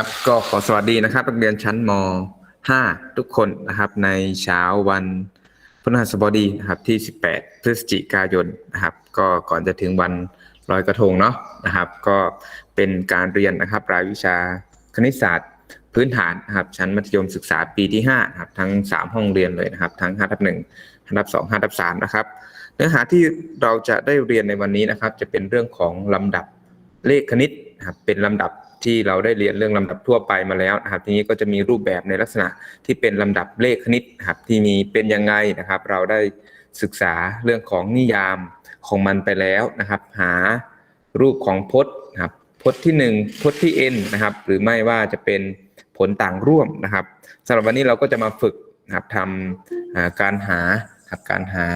ครับก็ขอสวัสดีนะครับนักเรียนชั้นม .5 ทุกคนนะครับในเช้าวันพฤหัสบดีนะครับที่ 18 พฤศจิกายนนะครับ ก็ก่อนจะถึงวันลอยกระทงเนาะนะครับ ก็เป็นการเรียนนะครับ รายวิชาคณิตศาสตร์พื้นฐานนะครับชั้นมัธยมศึกษาปีที่5นะครับทั้ง 3 ห้องเรียนเลยนะครับ ทั้ง5ทับ1 5ทับ2 5ทับ3นะครับ เนื้อหาที่เราจะได้เรียนในวันนี้นะครับ จะเป็นเรื่องของลำดับเลขคณิตนะครับเป็นลำดับ ที่เราได้เรียนเรื่องลำดับทั่วไปมาแล้วนะครับ ทีนี้ก็จะมีรูปแบบในลักษณะที่เป็นลำดับเลขคณิตนะครับที่มีเป็นยังไงนะครับ เราได้ศึกษาเรื่องของนิยามของมันไปแล้วนะครับ หารูปของพจน์นะครับพจน์ที่ 1พจน์ที่ n นะครับ หรือไม่ว่าจะเป็นผลต่างร่วมนะครับสำหรับวันนี้เราก็จะมาฝึกนะครับทำการหาครับการหา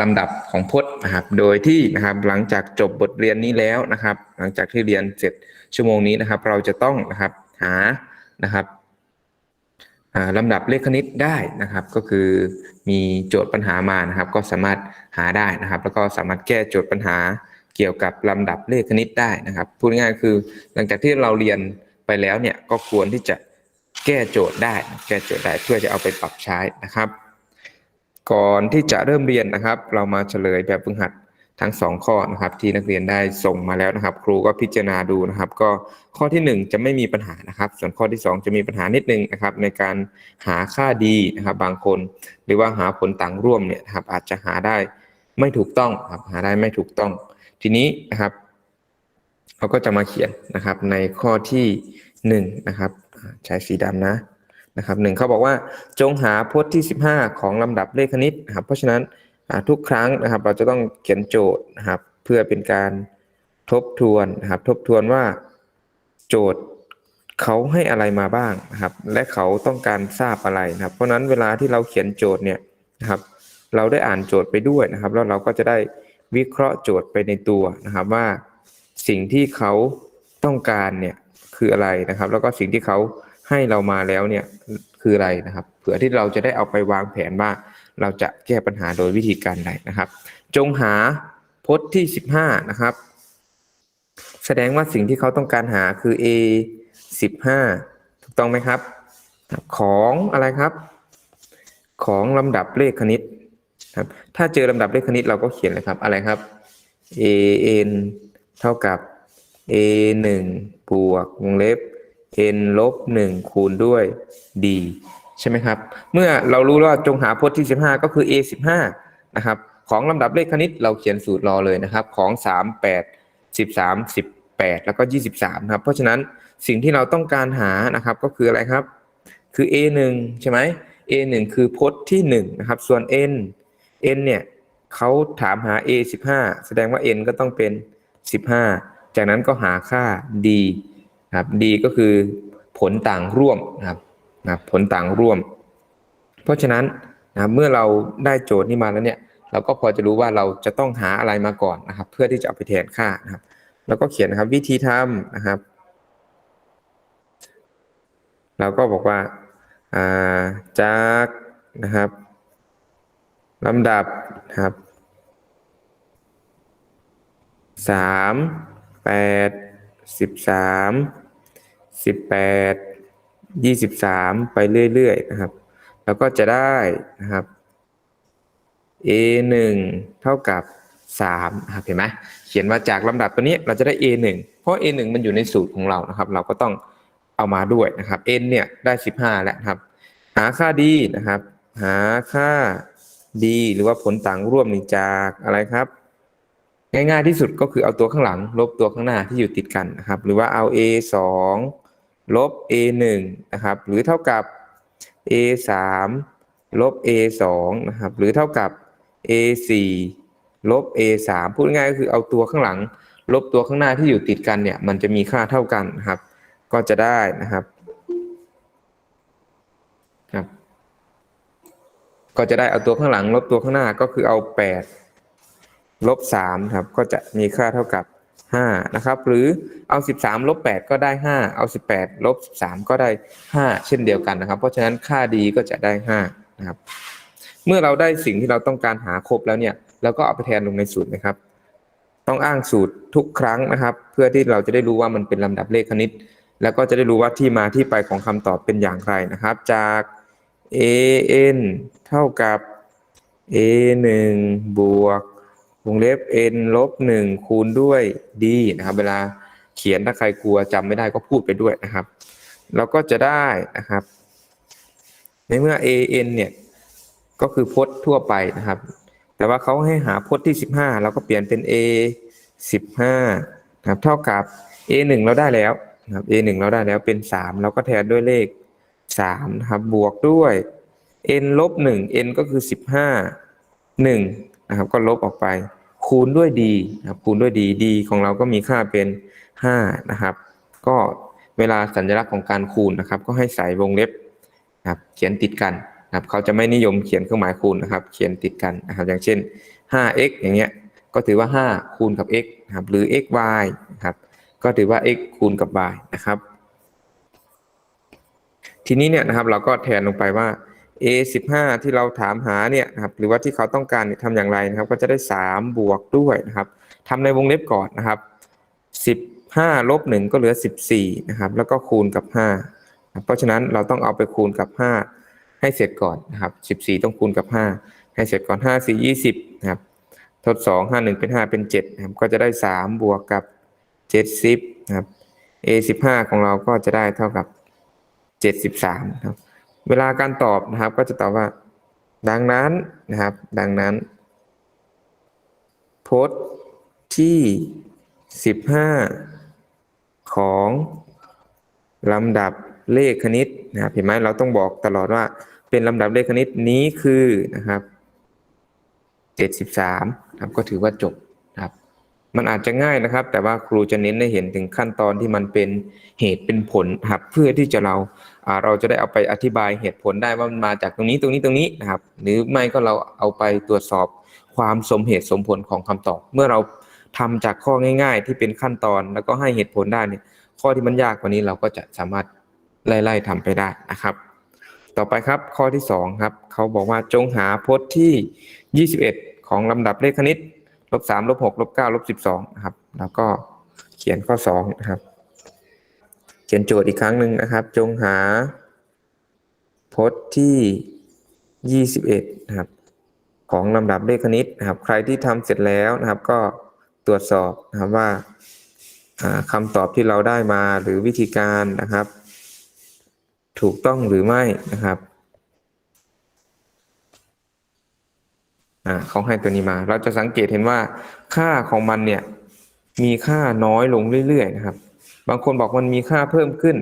ลำดับของพจน์นะครับ โดยที่นะครับหลังจากจบบทเรียนนี้แล้วนะครับ หลังจากที่เรียนเสร็จชั่วโมงนี้นะครับ เราจะต้องนะครับหานะครับลำดับเลขคณิตได้นะครับ ก็คือมีโจทย์ปัญหามานะครับ ก็สามารถหาได้นะครับ แล้วก็สามารถแก้โจทย์ปัญหาเกี่ยวกับลำดับเลขคณิตได้นะครับพูดง่ายคือหลังจากที่เราเรียนไปแล้วเนี่ยก็ควรที่จะแก้โจทย์ได้ แก้โจทย์ได้เพื่อจะเอาไปปรับใช้นะครับ ก่อนที่จะเริ่มเรียนนะครับ เรามาเฉลยแบบฝึกหัดทั้ง 2 ข้อนะครับ ที่นักเรียนได้ส่งมาแล้วนะครับ ครูก็พิจารณาดูนะครับ ก็ข้อที่ 1 จะไม่มีปัญหานะครับ ส่วนข้อที่ 2 จะมีปัญหานิดนึงนะครับ ในการหาค่าดีนะครับ บางคน หรือว่าหาผลต่างร่วมเนี่ยครับอาจจะหาได้ไม่ถูกต้องครับหาได้ไม่ถูกต้อง ทีนี้นะครับเราก็จะมาเขียนนะครับในข้อที่1นะครับใช้สีดำนะ นะครับหนึ่งเขาบอกว่าจงหาพจน์ที่ 15 ของลำดับเลขคณิตนะครับเพราะฉะนั้นทุกครั้งนะครับเราจะต้องเขียนโจทย์นะครับเพื่อเป็นการทบทวนนะครับทบทวนว่าโจทย์เขาให้อะไรมาบ้างนะครับ และเขาต้องการทราบอะไรนะครับ เพราะนั้นเวลาที่เราเขียนโจทย์เนี่ยนะครับ เราได้อ่านโจทย์ไปด้วยนะครับ แล้วเราก็จะได้วิเคราะห์โจทย์ไปในตัวนะครับว่าสิ่งที่เขาต้องการเนี่ยคืออะไรนะครับ แล้วก็สิ่งที่เขา ให้เรามาแล้วเนี่ยคืออะไรนะครับ เผื่อที่เราจะได้เอาไปวางแผนว่า เราจะแก้ปัญหาโดยวิธีการใดนะครับ จงหาพจน์ที่ 15 นะครับ แสดงว่าสิ่งที่เขาต้องการหาคือ a 15 ถูกต้องไหมครับ ของอะไรครับ ของลำดับเลขคณิตครับถ้าเจอลำดับเลขคณิตเราก็เขียนเลยครับอะไรครับ a n เท่ากับ a 1บวกวงเล็บ n ลบ1คูณด้วย d ใช่ไหมครับ เมื่อเรารู้ว่าจงหาพจน์ที่ 15 ก็คือ a 15นะครับ ของลำดับเลขคณิตเราเขียนสูตรรอเลยนะครับ ของ 3 8 13 18 แล้วก็ 23ครับ เพราะฉะนั้นสิ่งที่เราต้องการหานะครับก็คืออะไรครับ คือ a 1ใช่ไหม a 1คือพจน์ที่1นะครับ ส่วน n n เนี่ยเขาถามหา a 15แสดงว่า n ก็ต้องเป็น 15 จากนั้นก็หาค่า d ครับ d ก็คือผลต่างร่วมนะครับนะผลต่างร่วม เพราะฉะนั้นนะเมื่อเราได้โจทย์นี้มาแล้วเนี่ยเราก็พอจะรู้ว่าเราจะต้องหาอะไรมาก่อนนะครับ เพื่อที่จะเอาไปแทนค่านะครับ แล้วก็เขียนนะครับวิธีทำนะครับเราก็บอกว่าจากนะครับลำดับนะครับสามแปดสิบสาม สิบแปดยี่สิบสามไปเรื่อยๆนะครับ แล้วก็จะได้นะครับ a หนึ่งเท่ากับสามครับเห็นไหมเขียนว่าจากลำดับตัวนี้เราจะได้ a หนึ่งเพราะ a หนึ่งมันอยู่ในสูตรของเรานะครับ เราก็ต้องเอามาด้วยนะครับ n เนี่ยได้สิบห้าแล้วครับ หาค่า d นะครับ หาค่า d หรือว่าผลต่างร่วมนี่จากอะไรครับง่ายๆที่สุดก็คือเอาตัวข้างหลัง ลบตัวข้างหน้าที่อยู่ติดกันนะครับ หรือว่าเอา a สอง ลบ a 1นะครับ หรือเท่ากับ a 3ลบ a 2นะครับ หรือเท่ากับ a 4ลบ a 3พูดง่ายก็คือเอาตัวข้างหลัง ลบตัวข้างหน้าที่อยู่ติดกันเนี่ย มันจะมีค่าเท่ากันนะครับ ก็จะได้นะครับครับ ก็จะได้เอาตัวข้างหลัง ลบตัวข้างหน้าก็คือเอา 8 ลบ3ครับ ก็จะมีค่าเท่ากับ 5นะครับหรือเอา 13ลบ8ก็ได้ 5 เอา 18ลบ13 ก็ได้ 5 เช่นเดียวกันนะครับ เพราะฉะนั้นค่าดีก็จะได้5นะครับเมื่อเราได้สิ่งที่เราต้องการหาครบแล้วเนี่ยเราก็เอาไปแทนลงในสูตรนะครับ ต้องอ้างสูตรทุกครั้งนะครับ เพื่อที่เราจะได้รู้ว่ามันเป็นลำดับเลขคณิต แล้วก็จะได้รู้ว่าที่มาที่ไปของคำตอบเป็นอย่างไรนะครับ จาก a n เท่ากับ a 1บวก วงเล็บ n ลบ1คูณด้วย d นะครับ เวลาเขียนถ้าใครกลัวจำไม่ได้ก็พูดไปด้วยนะครับเราก็จะได้นะครับ ในเมื่อ a n เนี่ย ก็คือพจน์ทั่วไปนะครับ แต่ว่าเขาให้หาพจน์ที่ 15 เราก็เปลี่ยนเป็น a 15นะครับ เท่ากับ a 1เราได้แล้วนะครับ a 1เราได้แล้วเป็น 3 เราก็แทนด้วยเลข3นะครับ บวกด้วย n ลบ1 n ก็คือ 15 1 นะครับ ก็ลบออกไป คูณด้วย d นะครับคูณด้วย d d ของเราก็มีค่าเป็น5นะครับ ก็เวลาสัญลักษณ์ของการคูณนะครับ ก็ให้ใส่วงเล็บนะครับเขียนติดกันนะครับเขาจะไม่นิยมเขียนเครื่องหมายคูณนะครับ เขียนติดกันนะครับ อย่างเช่น 5x อย่างเงี้ยก็ถือว่า 5 คูณกับ x นะครับหรือ xy นะครับก็ถือว่า x คูณกับ y นะครับ ทีนี้เนี่ยนะครับเราก็แทนลงไปว่า a 15 ที่เราถามหาเนี่ยนะครับหรือว่าที่เขาต้องการทำอย่างไรนะครับ ก็จะได้ 3 บวกด้วยนะครับทำในวงเล็บก่อนนะครับ15ลบ1ก็เหลือ 14นะครับแล้วก็คูณกับ5นะเพราะฉะนั้นเราต้องเอาไปคูณกับ 5 ให้เสร็จก่อนนะครับ14 ต้องคูณกับ 5 ให้เสร็จก่อน 5 4 20นะครับทด 2 5 1 เป็น 5 เป็น7นะครับก็จะได้ 3 บวกกับ 70นะครับ a 15 ของเราก็จะได้เท่ากับ 73นะครับ เวลาการตอบนะครับ ก็จะตอบว่า ดังนั้นนะครับ ดังนั้นพจน์ที่15ของลำดับเลขคณิตนะครับเห็นไหมเราต้องบอกตลอดว่าเป็นลำดับเลขคณิตนี้คือนะครับ73นะครับก็ถือว่าจบ มันอาจจะง่ายนะครับ แต่ว่าครูจะเน้นให้เห็นถึงขั้นตอนที่มันเป็นเหตุเป็นผลครับเพื่อที่จะเราเราจะได้เอาไปอธิบายเหตุผลได้ว่ามันมาจากตรงนี้ตรงนี้ตรงนี้นะครับ หรือไม่ก็เราเอาไปตรวจสอบความสมเหตุสมผลของคำตอบ เมื่อเราทำจากข้อง่าย ๆ ที่เป็นขั้นตอนแล้วก็ให้เหตุผลได้เนี่ยข้อที่มันยากกว่านี้เราก็จะสามารถไล่ๆทำไปได้นะครับ ต่อไปครับข้อที่สองครับเขาบอกว่าจงหาพจน์ที่ 21 ของลำดับเลขคณิต ลบสามลบหกลบเก้าลบสิบสองนะครับ แล้วก็เขียนข้อสองนะครับ เขียนโจทย์อีกครั้งหนึ่งนะครับ จงหาพจน์ที่21นะครับของลำดับเลขคณิตนะครับ ใครที่ทำเสร็จแล้วนะครับ ก็ตรวจสอบนะครับว่าคำตอบที่เราได้มาหรือวิธีการนะครับ ถูกต้องหรือไม่นะครับ อ่าเขาให้ตัวนี้มา เราจะสังเกตเห็นว่าค่าของมันเนี่ยมีค่าน้อยลงเรื่อยๆนะครับ บางคนบอกมันมีค่าเพิ่มขึ้น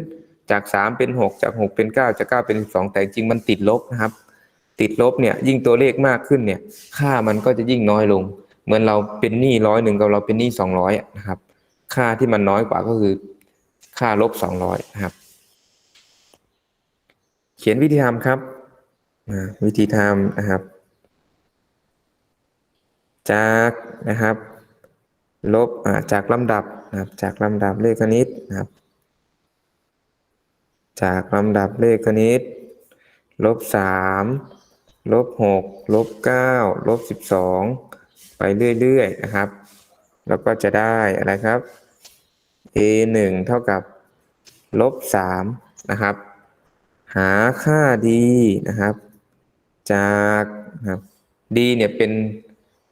จาก 3 เป็น 6 จาก 6 เป็น 9 จาก 9 เป็น 12 แต่จริงมันติดลบนะครับ ติดลบเนี่ยยิ่งตัวเลขมากขึ้นเนี่ย ค่ามันก็จะยิ่งน้อยลง เหมือนเราเป็นหนี้ร้อยหนึ่งกับเราเป็นหนี้สองร้อยนะครับ ค่าที่มันน้อยกว่าก็คือ ค่าลบสองร้อยนะครับ เขียนวิธีทำครับวิธีทำนะครับ จากนะครับลบจากลำดับนะครับจากลำดับเลขคณิตนะครับ จากลำดับเลขคณิตลบสามลบหกลบเก้าลบสิบสองไปเรื่อยๆนะครับแล้วก็จะได้อะไรครับ a หนึ่งเท่ากับลบสามนะครับ หาค่า d นะครับ จากนะครับ d เนี่ยเป็น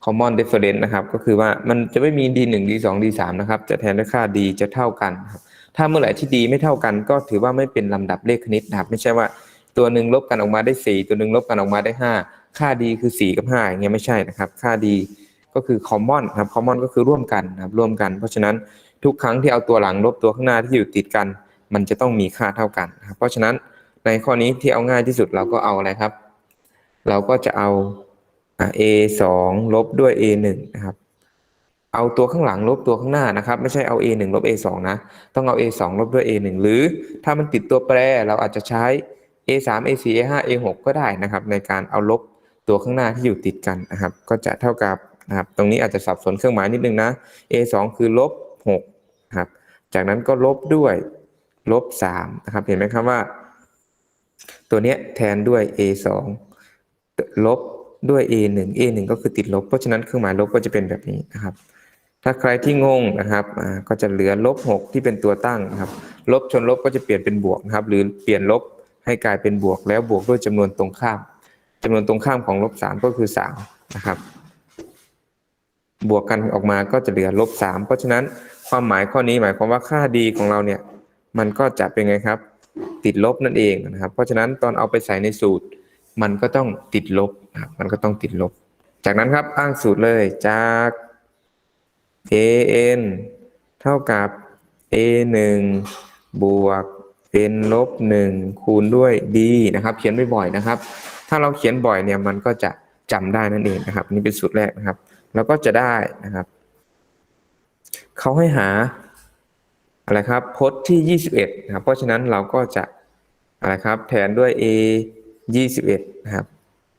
common difference นะครับ ก็คือว่ามันจะไม่มี d หนึ่ง d สอง d สามนะครับ จะแทนด้วยค่า d จะเท่ากันครับถ้าเมื่อไหร่ที่ d ไม่เท่ากัน ก็ถือว่าไม่เป็นลำดับเลขคณิตนะครับ ไม่ใช่ว่าตัวหนึ่งลบกันออกมาได้สี่ตัวหนึ่งลบกันออกมาได้ห้าค่า d คือสี่กับห้าอย่างเงี้ยไม่ใช่นะครับ ค่า d ก็คือ common ครับ common ก็คือร่วมกันนะครับร่วมกัน เพราะฉะนั้นทุกครั้งที่เอาตัวหลังลบตัวข้างหน้าที่อยู่ติดกัน มันจะต้องมีค่าเท่ากันนะครับเพราะฉะนั้นในข้อนี้ที่เอาง่ายที่สุดเราก็เอาอะไรครับ เราก็จะเอา a สองลบด้วย a หนึ่งนะครับเอาตัวข้างหลังลบตัวข้างหน้านะครับ ไม่ใช่เอา a หนึ่งลบ a สองนะ ต้องเอา a สองลบด้วย a หนึ่งหรือถ้ามันติดตัวแปรเราอาจจะใช้ a สาม a สี่ a ห้า a หกก็ได้นะครับ ในการเอาลบตัวข้างหน้าที่อยู่ติดกันนะครับ ก็จะเท่ากับนะครับ ตรงนี้อาจจะสับสนเครื่องหมายนิดนึงนะ a สองคือลบหกครับ จากนั้นก็ลบด้วยลบสามนะครับ เห็นไหมครับว่า ตัวเนี้ยแทนด้วย a สองลบ ด้วย a หนึ่ง a หนึ่งก็คือติดลบ เพราะฉะนั้นเครื่องหมายลบก็จะเป็นแบบนี้นะครับ ถ้าใครที่งงนะครับก็จะเหลือลบหกที่เป็นตัวตั้งนะครับ ลบชนลบก็จะเปลี่ยนเป็นบวกนะครับ หรือเปลี่ยนลบให้กลายเป็นบวกแล้วบวกด้วยจำนวนตรงข้ามจำนวนตรงข้ามของลบสามก็คือสามนะครับ บวกกันออกมาก็จะเหลือลบสามเพราะฉะนั้นความหมายข้อนี้หมายความว่าค่าดีของเราเนี่ยมันก็จะเป็นไงครับ ติดลบนั่นเองนะครับ เพราะฉะนั้นตอนเอาไปใส่ในสูตร มันก็ต้องติดลบนะครับมันก็ต้องติดลบ จากนั้นครับอ้างสูตรเลยจาก an เท่ากับ a 1บวก n ลบ1คูณด้วย b นะครับ เขียนบ่อยๆนะครับ ถ้าเราเขียนบ่อยเนี่ยมันก็จะจำได้นั่นเองนะครับ นี่เป็นสูตรแรกนะครับ แล้วก็จะได้นะครับเขาให้หาอะไรครับพจน์ที่ 21นะครับเพราะฉะนั้นเราก็จะอะไรครับแทนด้วย a 21นะครับ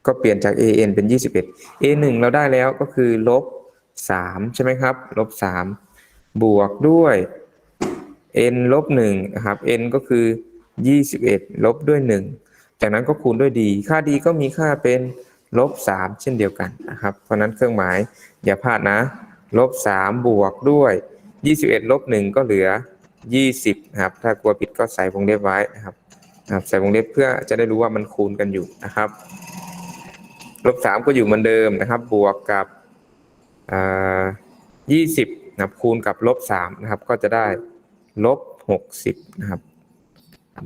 ก็เปลี่ยนจาก an เป็น 21 a 1เราได้แล้วก็คือลบ3ใช่ไหมครับ ลบ 3 บวกด้วย n ลบ1นะครับ n ก็คือ 21 ลบด้วย 1 จากนั้นก็คูณด้วย d ค่า d ก็มีค่าเป็นลบ 3 เช่นเดียวกันนะครับ เพราะนั้นเครื่องหมายอย่าพลาดนะลบ 3 บวกด้วย 21 ลบ 1 ก็เหลือ 20นะครับ ถ้ากลัวผิดก็ใส่วงเล็บไว้นะครับ นะครับใส่วงเล็บเพื่อจะได้รู้ว่ามันคูณกันอยู่นะครับลบ3ก็อยู่เหมือนเดิมนะครับ บวกกับอ่า20นะครับคูณกับลบ3นะครับ ก็จะได้ลบ60นะครับ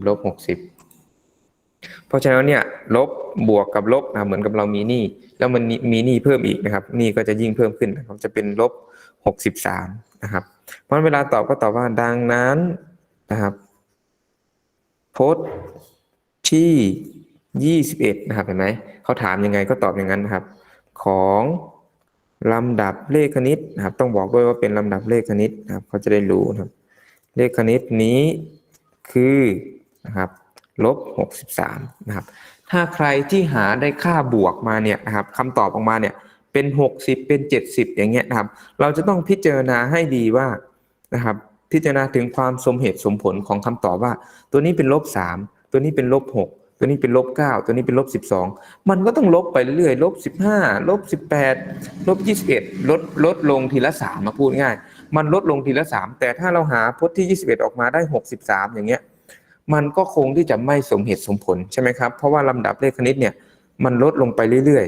ลบ60เพราะฉะนั้นเนี่ยลบบวกกับลบนะเหมือนกับเรามีหนี้แล้วมันมีหนี้เพิ่มอีกนะครับหนี้ก็จะยิ่งเพิ่มขึ้นนะครับจะเป็นลบ63นะครับ เพราะเวลาตอบก็ตอบว่าดังนั้นนะครับ พจน์ที่21นะครับเห็นไหมเขาถามยังไงก็ตอบอย่างนั้นนะครับ ของลำดับเลขคณิตนะครับ ต้องบอกด้วยว่าเป็นลำดับเลขคณิตนะครับเขาจะได้รู้นะครับ เลขคณิตนี้คือนะครับลบ63นะครับ ถ้าใครที่หาได้ค่าบวกมาเนี่ยนะครับคำตอบออกมาเนี่ยเป็น60เป็น70อย่างเงี้ยนะครับ เราจะต้องพิจารณาให้ดีว่านะครับ พิจารณาถึงความสมเหตุสมผลของคำตอบว่า ตัวนี้เป็นลบ3ตัวนี้เป็นลบ6ตัวนี้เป็นลบ9ตัวนี้เป็นลบ12มันก็ต้องลบไปเรื่อยลบ15ลบ18ลบ21ลดลดลงทีละ3มมาพูดง่าย มันลดลงทีละ3แต่ถ้าเราหาพจน์ที่21ออกมาได้63อย่างเงี้ยมันก็คงที่จะไม่สมเหตุสมผลใช่ไหมครับเพราะว่าลำดับเลขคณิตเนี่ยมันลดลงไปเรื่อย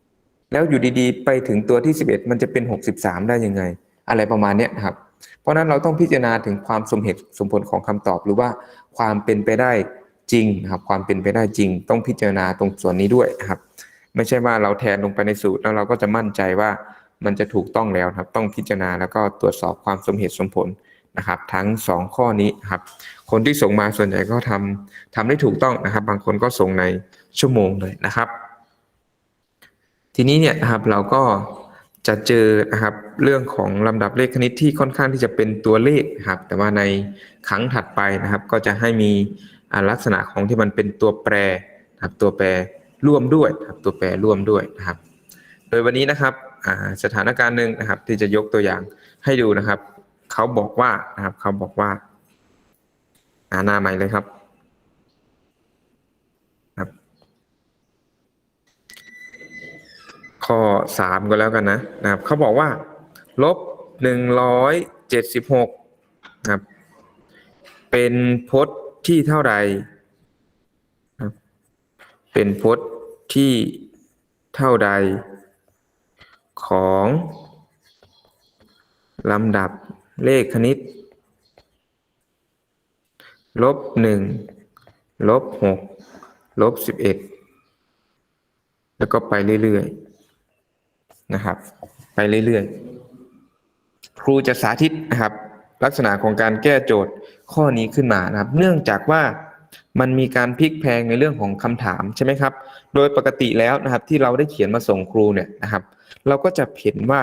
ๆ แล้วอยู่ดีๆ ไปถึงตัวที่ 11 มันจะเป็น 63 ได้ยังไง อะไรประมาณเนี้ยครับ เพราะนั้นเราต้องพิจารณาถึงความสมเหตุสมผลของคำตอบ หรือว่าความเป็นไปได้จริงนะครับ ความเป็นไปได้จริง ต้องพิจารณาตรงส่วนนี้ด้วยครับ ไม่ใช่ว่าเราแทนลงไปในสูตรแล้วเราก็จะมั่นใจว่ามันจะถูกต้องแล้วครับ ต้องพิจารณาแล้วก็ตรวจสอบความสมเหตุสมผลนะครับ ทั้ง 2 ข้อนี้ครับ คนที่ส่งมาส่วนใหญ่ก็ทำทำได้ถูกต้องนะครับ บางคนก็ส่งในชั่วโมงเลยนะครับ ทีนี้เนี่ยนะครับเราก็ จะเจอนะครับเรื่องของลำดับเลขคณิตที่ค่อนข้างที่จะเป็นตัวเลขครับ แต่ว่าในครั้งถัดไปนะครับ ก็จะให้มีลักษณะของที่มันเป็นตัวแปรครับตัวแปรร่วมด้วยครับตัวแปรร่วมด้วยนะครับ โดยวันนี้นะครับสถานการณ์หนึ่งนะครับ ที่จะยกตัวอย่างให้ดูนะครับ เขาบอกว่านะครับเขาบอกว่าอ่าหน้าใหม่เลยครับ ข้อสามก็แล้วกันนะนะครับเขาบอกว่า ลบหนึ่งร้อยเจ็ดสิบหกนะครับ เป็นพจน์ที่เท่าใดครับเป็นพจน์ที่เท่าใด ของลำดับเลขคณิต ลบหนึ่งลบหกลบสิบเอ็ดแล้วก็ไปเรื่อยๆ นะครับ ไปเรื่อยๆ ครูจะสาธิตนะครับ ลักษณะของการแก้โจทย์ข้อนี้ขึ้นมานะครับ เนื่องจากว่ามันมีการพลิกแพลงในเรื่องของคำถามใช่ไหมครับ โดยปกติแล้วนะครับ ที่เราได้เขียนมาส่งครูเนี่ยนะครับ เราก็จะเห็นว่า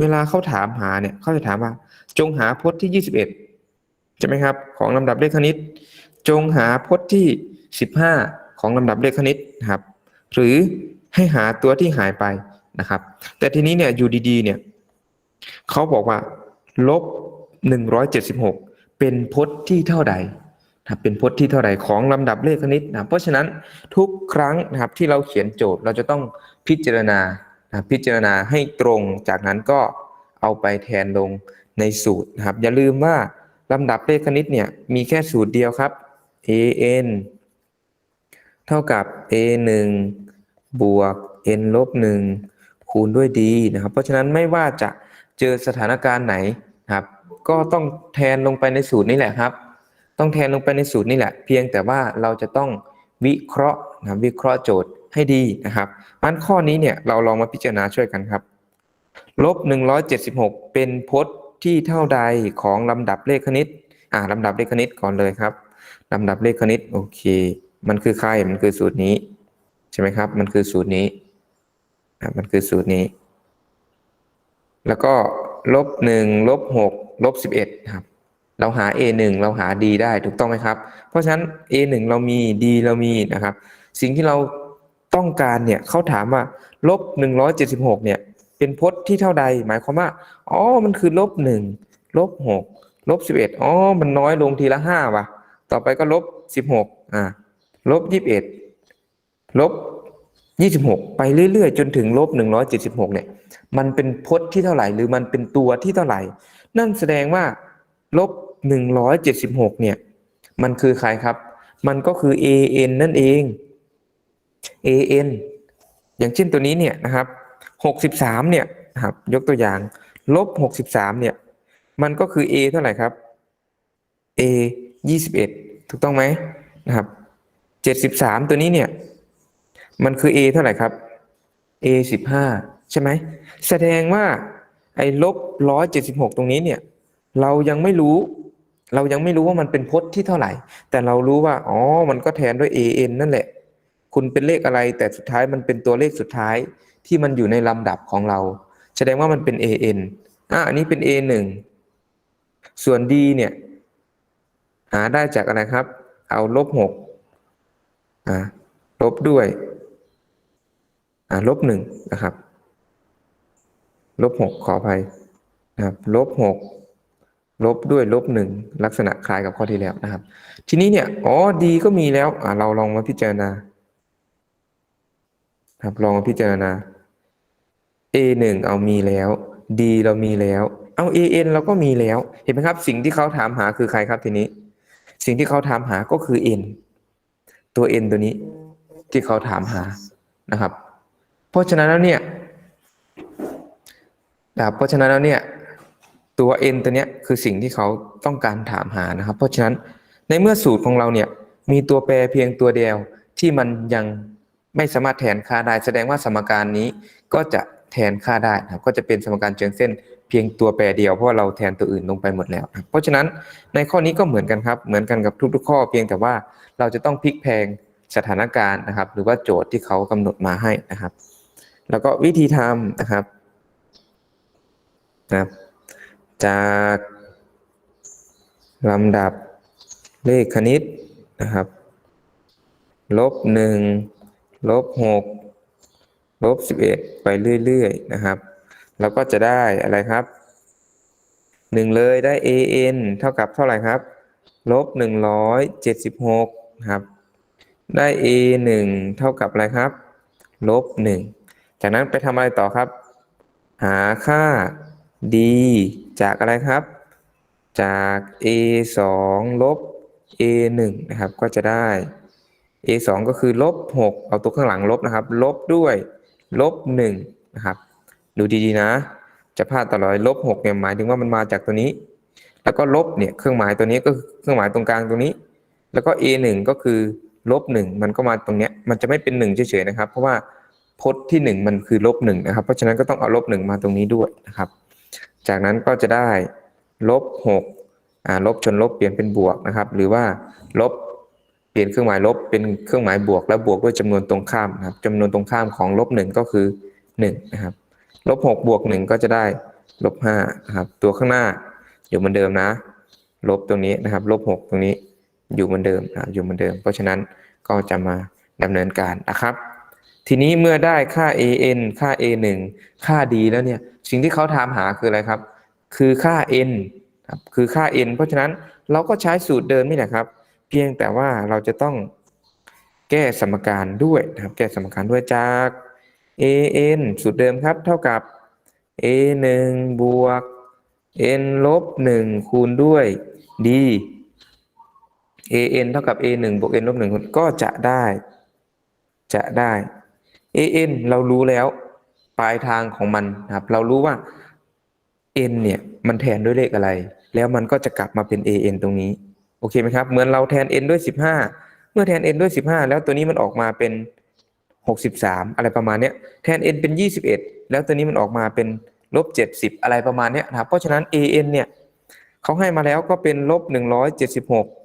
เวลาเขาถามหาเนี่ยเขาจะถามว่า จงหาพจน์ที่ 21 ใช่ไหมครับ ของลำดับเลขคณิต จงหาพจน์ที่ 15 ของลำดับเลขคณิตนะครับ หรือให้หาตัวที่หายไป นะครับ แต่ทีนี้เนี่ยอยู่ดีๆเนี่ยเขาบอกว่าลบ176เป็นพจน์ที่เท่าใดนะครับเป็นพจน์ที่เท่าใดของลำดับเลขคณิตนะเพราะฉะนั้นทุกครั้งนะครับที่เราเขียนโจทย์เราจะต้องพิจารณานะพิจารณาให้ตรงจากนั้นก็เอาไปแทนลงในสูตรนะครับ อย่าลืมว่าลำดับเลขคณิตเนี่ยมีแค่สูตรเดียวครับ an เท่ากับ a 1บวก n ลบ1 คูณด้วย d นะครับ เพราะฉะนั้นไม่ว่าจะเจอสถานการณ์ไหนครับ ก็ต้องแทนลงไปในสูตรนี้แหละครับ ต้องแทนลงไปในสูตรนี่แหละ เพียงแต่ว่าเราจะต้องวิเคราะห์นะวิเคราะห์โจทย์ให้ดีนะครับมันข้อนี้เนี่ยเราลองมาพิจารณาช่วยกันครับลบ176 เป็นพจน์ที่เท่าใดของลำดับเลขคณิตอ่าลำดับเลขคณิตก่อนเลยครับลำดับเลขคณิตโอเค มันคือใครมันคือสูตรนี้ ใช่ไหมครับ มันคือสูตรนี้ มันคือสูตรนี้ แล้วก็ลบหนึ่งลบหกลบสิบเอ็ดครับ เราหา a หนึ่งเราหา d ได้ถูกต้องไหมครับ เพราะฉะนั้น a หนึ่งเรามี d เรามีนะครับ สิ่งที่เราต้องการเนี่ยเขาถามว่าลบหนึ่งร้อยเจ็ดสิบหกเนี่ย เป็นพจน์ที่เท่าใด หมายความว่าอ๋อมันคือลบหนึ่งลบหกลบสิบเอ็ดอ๋อมันน้อยลงทีละห้าว่ะ ต่อไปก็ลบสิบหกอ่าลบยี่สิบเอ็ดลบ ยี่สิบหกไปเรื่อยๆ จนถึงลบหนึ่งร้อยเจ็ดสิบหกเนี่ย มันเป็นพจน์ที่เท่าไหร่ หรือมันเป็นตัวที่เท่าไหร่ นั่นแสดงว่าลบหนึ่งร้อยเจ็ดสิบหกเนี่ย มันคือใครครับ มันก็คือ an นั่นเอง an อย่างเช่นตัวนี้เนี่ยนะครับหกสิบสามเนี่ยนะครับ ยกตัวอย่าง ลบหกสิบสามเนี่ย มันก็คือ a เท่าไหร่ครับ a ยี่สิบเอ็ดถูกต้องไหมนะครับเจ็ดสิบสามตัวนี้เนี่ย มันคือ a เท่าไหร่ครับ a สิบห้าใช่ไหม แสดงว่าไอ้ลบร้อยเจ็ดสิบหกตรงนี้เนี่ย เรายังไม่รู้ เรายังไม่รู้ว่ามันเป็นพจน์ที่เท่าไหร่ แต่เรารู้ว่า อ๋อ มันก็แทนด้วย an นั่นแหละ คุณเป็นเลขอะไร แต่สุดท้ายมันเป็นตัวเลขสุดท้ายที่มันอยู่ในลำดับของเรา แสดงว่ามันเป็น an อะอันนี้เป็น a หนึ่งส่วน d เนี่ย หาได้จากอะไรครับ เอาลบหกอ่าลบด้วย ลบหนึ่งนะครับ ลบหกขออภัยนะครับ ลบหกลบด้วยลบหนึ่งลักษณะคล้ายกับข้อที่แล้วนะครับ ทีนี้เนี่ย อ๋อ ดีก็มีแล้ว อ่าเราลองมาพิจารณา ครับ ลองมาพิจารณา a หนึ่งเอามีแล้ว d เรามีแล้ว เอา an เราก็มีแล้ว เห็นไหมครับ สิ่งที่เขาถามหาคือใครครับทีนี้ สิ่งที่เขาถามหาก็คือ n ตัว n ตัวนี้ที่เขาถามหานะครับ เพราะฉะนั้นแล้วเนี่ยนะครับเพราะฉะนั้นแล้วเนี่ยตัว n ตัวเนี้ยคือสิ่งที่เขาต้องการถามหานะครับ เพราะฉะนั้นในเมื่อสูตรของเราเนี่ยมีตัวแปรเพียงตัวเดียวที่มันยังไม่สามารถแทนค่าได้ แสดงว่าสมการนี้ก็จะแทนค่าได้นะครับก็จะเป็นสมการเชิงเส้นเพียงตัวแปรเดียวเพราะว่าเราแทนตัวอื่นลงไปหมดแล้วนะครับเพราะฉะนั้นในข้อนี้ก็เหมือนกันครับ เหมือนกันกับทุกๆข้อ เพียงแต่ว่าเราจะต้องพลิกแพงสถานการณ์นะครับ หรือว่าโจทย์ที่เขากำหนดมาให้นะครับ แล้วก็วิธีทำนะครับนะครับจากลำดับเลขคณิตนะครับ ลบหนึ่งลบหกลบสิบเอ็ดไปเรื่อยๆนะครับ แล้วก็จะได้อะไรครับหนึ่งเลยได้ an เท่ากับเท่าไหร่ครับ ลบหนึ่งร้อยเจ็ดสิบหกครับ ได้ a หนึ่งเท่ากับอะไรครับ ลบหนึ่ง จากนั้นไปทำอะไรต่อครับ หาค่า d จากอะไรครับ จาก a สองลบ a หนึ่งนะครับ ก็จะได้ a สองก็คือลบหกเอาตัวข้างหลังลบนะครับ ลบด้วยลบหนึ่งนะครับ ดูดีๆนะ จะพลาดตลอดลบหกเนี่ยหมายถึงว่ามันมาจากตัวนี้ แล้วก็ลบเนี่ยเครื่องหมายตัวนี้ก็คือเครื่องหมายตรงกลางตรงนี้ แล้วก็ a หนึ่งก็คือลบหนึ่งมันก็มาตรงเนี้ย มันจะไม่เป็นหนึ่งเฉยๆนะครับ เพราะว่า พจน์ที่หนึ่งมันคือลบหนึ่งนะครับ เพราะฉะนั้นก็ต้องเอาลบหนึ่งมาตรงนี้ด้วยนะครับ จากนั้นก็จะได้ลบหกลบจนลบเปลี่ยนเป็นบวกนะครับ หรือว่าลบเปลี่ยนเครื่องหมายลบเป็นเครื่องหมายบวก แล้วบวกด้วยจำนวนตรงข้ามนะครับจำนวนตรงข้ามของลบหนึ่งก็คือหนึ่งนะครับลบหกบวกหนึ่งก็จะได้ลบห้านะครับ ตัวข้างหน้าอยู่เหมือนเดิมนะ ลบตรงนี้นะครับ ลบหกตรงนี้อยู่เหมือนเดิมนะอยู่เหมือนเดิม เพราะฉะนั้นก็จะมาดำเนินการนะครับ ทีนี้เมื่อได้ค่า an ค่า a 1ค่า d แล้วเนี่ย สิ่งที่เขาถามหาคืออะไรครับ คือค่า n ครับคือค่า n เพราะฉะนั้นเราก็ใช้สูตรเดิมนี่แหละครับ เพียงแต่ว่าเราจะต้องแก้สมการด้วยนะครับ แก้สมการด้วยจาก an สูตรเดิมครับ เท่ากับ a 1บวก n ลบ1คูณด้วย d an เท่ากับ a 1บวก n ลบ1ก็จะได้ จะได้ an เรารู้แล้วปลายทางของมันนะครับ เรารู้ว่า n เนี่ยมันแทนด้วยเลขอะไร แล้วมันก็จะกลับมาเป็น an ตรงนี้ โอเคไหมครับ เหมือนเราแทน n ด้วย 15 เมื่อแทน n ด้วย 15 แล้วตัวนี้มันออกมาเป็น 63 อะไรประมาณเนี้ย แทน n เป็น 21 แล้วตัวนี้มันออกมาเป็นลบ 70 อะไรประมาณเนี้ยนะครับ เพราะฉะนั้น an เนี่ยเขาให้มาแล้วก็เป็นลบ 176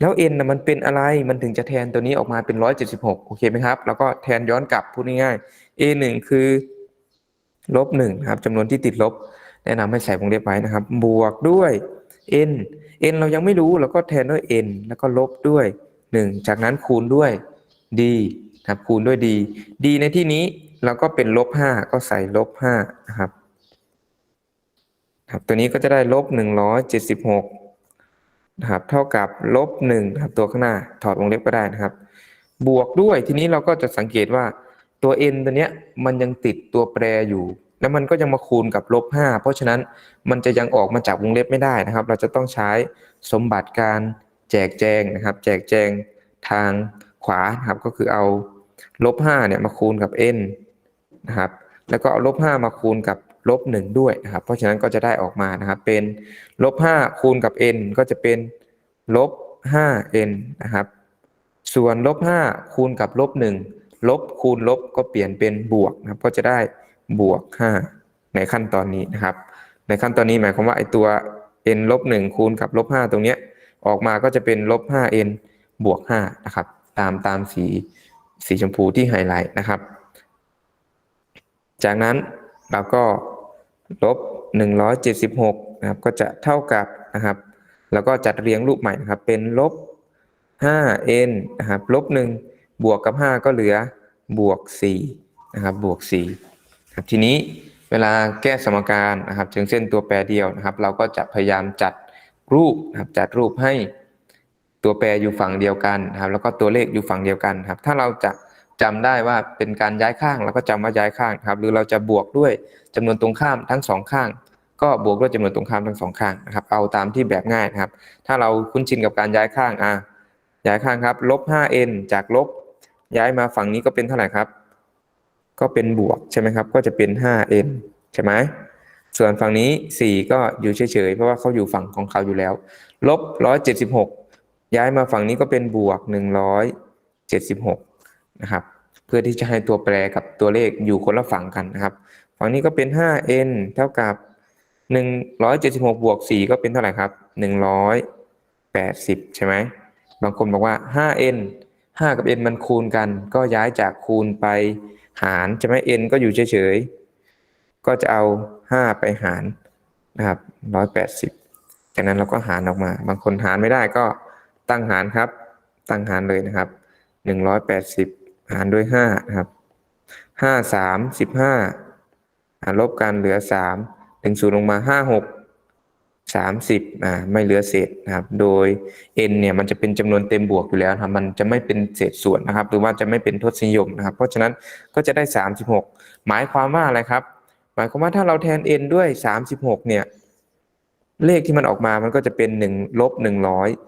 แล้ว n นะมันเป็นอะไรมันถึงจะแทนตัวนี้ออกมาเป็น176โอเคไหมครับ แล้วก็แทนย้อนกลับพูดง่ายๆ a 1คือลบ1นะครับจำนวนที่ติดลบ แนะนำให้ใส่วงเล็บไว้นะครับ บวกด้วย n n เรายังไม่รู้เราก็แทนด้วย n แล้วก็ลบด้วย 1 จากนั้นคูณด้วย d ครับคูณด้วย d d ในที่นี้เราก็เป็นลบ5ก็ใส่ลบ5นะครับครับ ตัวนี้ก็จะได้ลบ176 นะครับเท่ากับลบ1นะครับตัวข้างหน้าถอดวงเล็บก็ได้นะครับ บวกด้วยทีนี้เราก็จะสังเกตว่าตัว n ตัวเนี้ยมันยังติดตัวแปรอยู่ แล้วมันก็ยังมาคูณกับลบ5เพราะฉะนั้นมันจะยังออกมาจากวงเล็บไม่ได้นะครับ เราจะต้องใช้สมบัติการแจกแจงนะครับ แจกแจงทางขวานะครับก็คือเอาลบ5เนี่ยมาคูณกับ n นะครับแล้วก็เอาลบ5มาคูณกับ ลบ1ด้วยนะครับ เพราะฉะนั้นก็จะได้ออกมานะครับ เป็นลบ5คูณกับ n ก็จะเป็นลบ 5n นะครับ ส่วนลบ5คูณกับลบ1ลบคูณลบก็เปลี่ยนเป็นบวกนะครับ ก็จะได้บวก 5 ในขั้นตอนนี้นะครับ ในขั้นตอนนี้หมายความว่าไอตัว n ลบ1คูณกับลบ5ตรงเนี้ยออกมาก็จะเป็นลบ 5n บวก 5 นะครับ ตามตามสีสีชมพูที่ไฮไลท์นะครับ จากนั้นเราก็ ลบ176นะครับก็จะเท่ากับนะครับ แล้วก็จัดเรียงรูปใหม่นะครับ เป็นลบ 5n นะครับลบ1บวกกับ 5 ก็เหลือบวก4นะครับบวก4ครับทีนี้เวลาแก้สมการนะครับถึงเส้นตัวแปรเดียวนะครับ เราก็จะพยายามจัดรูปนะครับจัดรูปให้ตัวแปรอยู่ฝั่งเดียวกันนะครับ แล้วก็ตัวเลขอยู่ฝั่งเดียวกันครับ ถ้าเราจะ จำได้ว่าเป็นการย้ายข้างเราก็จำว่าย้ายข้างครับ หรือเราจะบวกด้วยจำนวนตรงข้ามทั้งสองข้าง ก็บวกด้วยจำนวนตรงข้ามทั้งสองข้างนะครับ เอาตามที่แบบง่ายนะครับ ถ้าเราคุ้นชินกับการย้ายข้างอะย้ายข้างครับลบ 5n จากลบ ย้ายมาฝั่งนี้ก็เป็นเท่าไหร่ครับ ก็เป็นบวกใช่ไหมครับ ก็จะเป็น 5n ใช่ไหมส่วนฝั่งนี้ 4 ก็อยู่เฉยๆ เพราะว่าเขาอยู่ฝั่งของเขาอยู่แล้ว ลบ 176 ย้ายมาฝั่งนี้ก็เป็นบวก 176 นะครับ เพื่อที่จะให้ตัวแปรกับตัวเลขอยู่คนละฝั่งกันนะครับ ฝั่งนี้ก็เป็น 5n เท่ากับ 176บวก4ก็เป็นเท่าไหร่ครับ 180 ใช่ไหม บางคนบอกว่า 5n 5 กับ n มันคูณกัน ก็ย้ายจากคูณไปหารใช่ไหม n ก็อยู่เฉยๆ ก็จะเอา 5 ไปหารนะครับ 180 จากนั้นเราก็หารออกมา บางคนหารไม่ได้ก็ตั้งหารครับ ตั้งหารเลยนะครับ 180 หารด้วย5นะครับ5 3 15หารลบกันเหลือ3ถึงศูนย์ลงมา5 6 30อ่าไม่เหลือเศษนะครับ โดย n เนี่ยมันจะเป็นจำนวนเต็มบวกอยู่แล้วครับมันจะไม่เป็นเศษส่วนนะครับ หรือว่าจะไม่เป็นทศนิยมนะครับ เพราะฉะนั้นก็จะได้36หมายความว่าอะไรครับ หมายความว่าถ้าเราแทน n ด้วย36เนี่ยเลขที่มันออกมามันก็จะเป็น1ลบ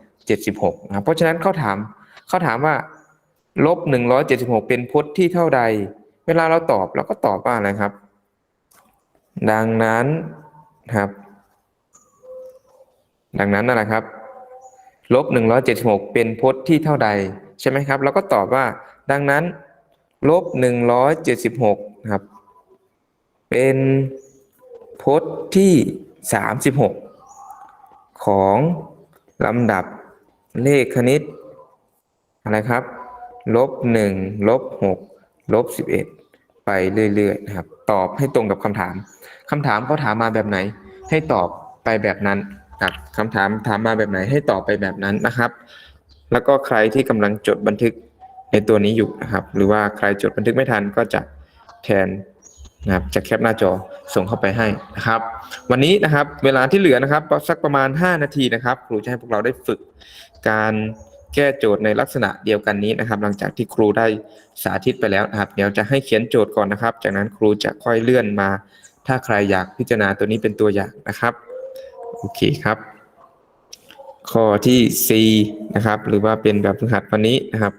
176นะครับเพราะฉะนั้นเขาถามเขาถามว่า ลบ176เจ็ดสิบหกเป็นพจน์ที่เท่าใด เวลาเราตอบเราก็ตอบว่าอะไรครับ ดังนั้นครับ ดังนั้นนั่นแหละครับลบ176เป็นพจน์ที่เท่าใด ใช่ไหมครับเราก็ตอบว่า ดังนั้นลบ176นะครับ เป็นพจน์ที่36ของลำดับเลขคณิตอะไรครับ ลบ1ลบ6ลบ11ไปเรื่อยๆนะครับ ตอบให้ตรงกับคำถามคำถามเขาถามมาแบบไหน ให้ตอบไปแบบนั้นครับคำถามถามมาแบบไหน ให้ตอบไปแบบนั้นนะครับ แล้วก็ใครที่กำลังจดบันทึกในตัวนี้อยู่นะครับ หรือว่าใครจดบันทึกไม่ทันก็จะแทนนะครับจะแคปหน้าจอส่งเข้าไปให้นะครับ วันนี้นะครับเวลาที่เหลือนะครับสักประมาณ 5 นาทีนะครับครูจะให้พวกเราได้ฝึกการ แก้โจทย์ในลักษณะเดียวกันนี้นะครับ หลังจากที่ครูได้สาธิตไปแล้วนะครับ เดี๋ยวจะให้เขียนโจทย์ก่อนนะครับ จากนั้นครูจะค่อยเลื่อนมา ถ้าใครอยากพิจารณาตัวนี้เป็นตัวอย่างนะครับโอเคครับ ข้อที่ 4 นะครับ หรือว่าเป็นแบบฝึกหัดวันนี้นะครับ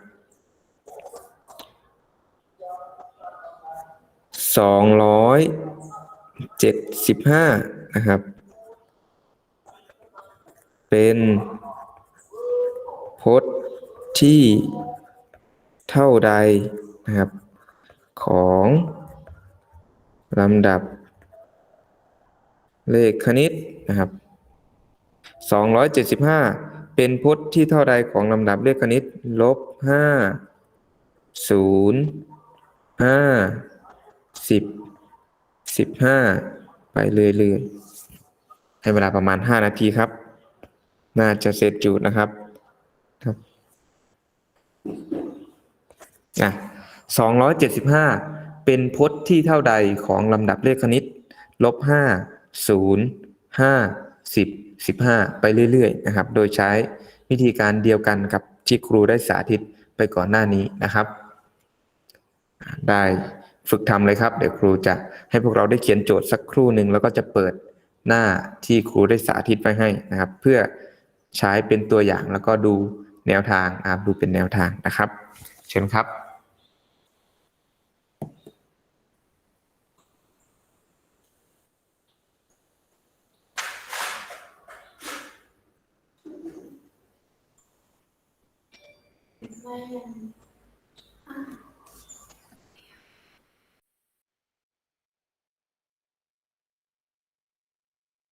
สองร้อยเจ็ดสิบห้านะครับ เป็น พจน์ที่เท่าใดนะครับ ของลำดับ เลขคณิตนะครับสองร้อยเจ็ดสิบห้าเป็นพจน์ที่เท่าใดของลำดับเลขคณิตลบห้าศูนย์ห้าสิบสิบห้าไปเรื่อยๆ ให้เวลาประมาณห้านาทีครับ น่าจะเสร็จจูดนะครับ อะสองร้อยเจ็ดสิบห้าเป็นพจน์ที่เท่าใดของลำดับเลขคณิตลบห้าศูนย์ห้าสิบสิบห้าไปเรื่อยๆนะครับ โดยใช้วิธีการเดียวกันกับที่ครูได้สาธิตไปก่อนหน้านี้นะครับ ได้ฝึกทำเลยครับ เดี๋ยวครูจะให้พวกเราได้เขียนโจทย์สักครู่หนึ่งแล้วก็จะเปิดหน้าที่ครูได้สาธิตไว้ให้นะครับ เพื่อใช้เป็นตัวอย่างแล้วก็ดูแนวทางนะครับดูเป็นแนวทางนะครับ เชิญครับ